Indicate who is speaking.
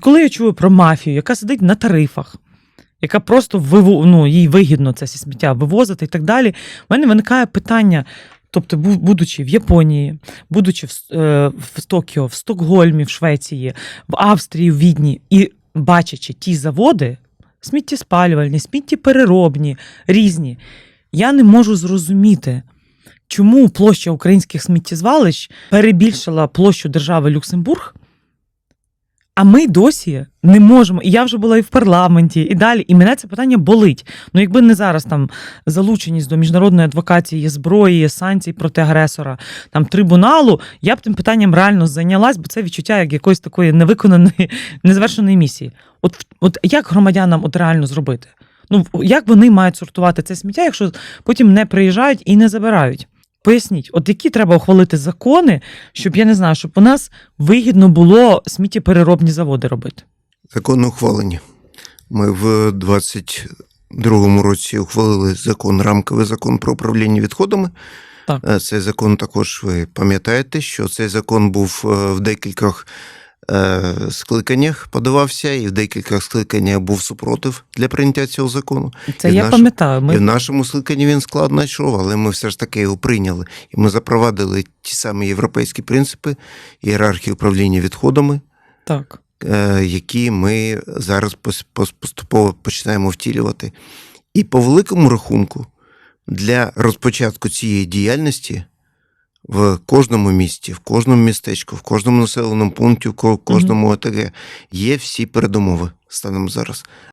Speaker 1: Коли я чую про мафію, яка сидить на тарифах, яка просто виво, ну, їй вигідно це сміття вивозити і так далі, в мене виникає питання. Тобто, будучи в Японії, будучи в, е, в Токіо, в Стокгольмі, в Швеції, в Австрії, в Відні, і бачачи ті заводи, сміттєспалювальні, сміттєпереробні, різні, я не можу зрозуміти, чому площа українських сміттєзвалищ перебільшила площу держави Люксембург, а ми досі не можемо. І я вже була і в парламенті, і далі. І мене це питання болить. Ну, якби не зараз там залученість до міжнародної адвокації зброї, санкцій проти агресора, там трибуналу, я б тим питанням реально зайнялась, бо це відчуття як якоїсь такої невиконаної, незавершеної місії. От, от як громадянам от реально зробити? Ну, як вони мають сортувати це сміття, якщо потім не приїжджають і не забирають? Поясніть, от які треба ухвалити закони, щоб я не знаю, щоб у нас вигідно було сміттєпереробні заводи робити.
Speaker 2: Закон ухвалені. Ми в 22-му році ухвалили закон, рамковий закон про управління відходами.
Speaker 1: Так.
Speaker 2: Е, Цей закон також ви пам'ятаєте, що цей закон був е, в декількох скликаннях подавався, і в декількох скликаннях був супротив для прийняття цього закону.
Speaker 1: Це
Speaker 2: І
Speaker 1: я
Speaker 2: наш-
Speaker 1: пам'ятаю.
Speaker 2: І в нашому скликанні він складно йшов, але ми все ж таки його прийняли. І ми запровадили ті самі європейські принципи ієрархії управління відходами,
Speaker 1: так.
Speaker 2: е, які ми зараз пос- пос- поступово починаємо втілювати. І по великому рахунку, для розпочатку цієї діяльності в кожному місті, в кожному містечку, в кожному населеному пункті, в ко- кожному ОТГ є всі передумови станом зараз.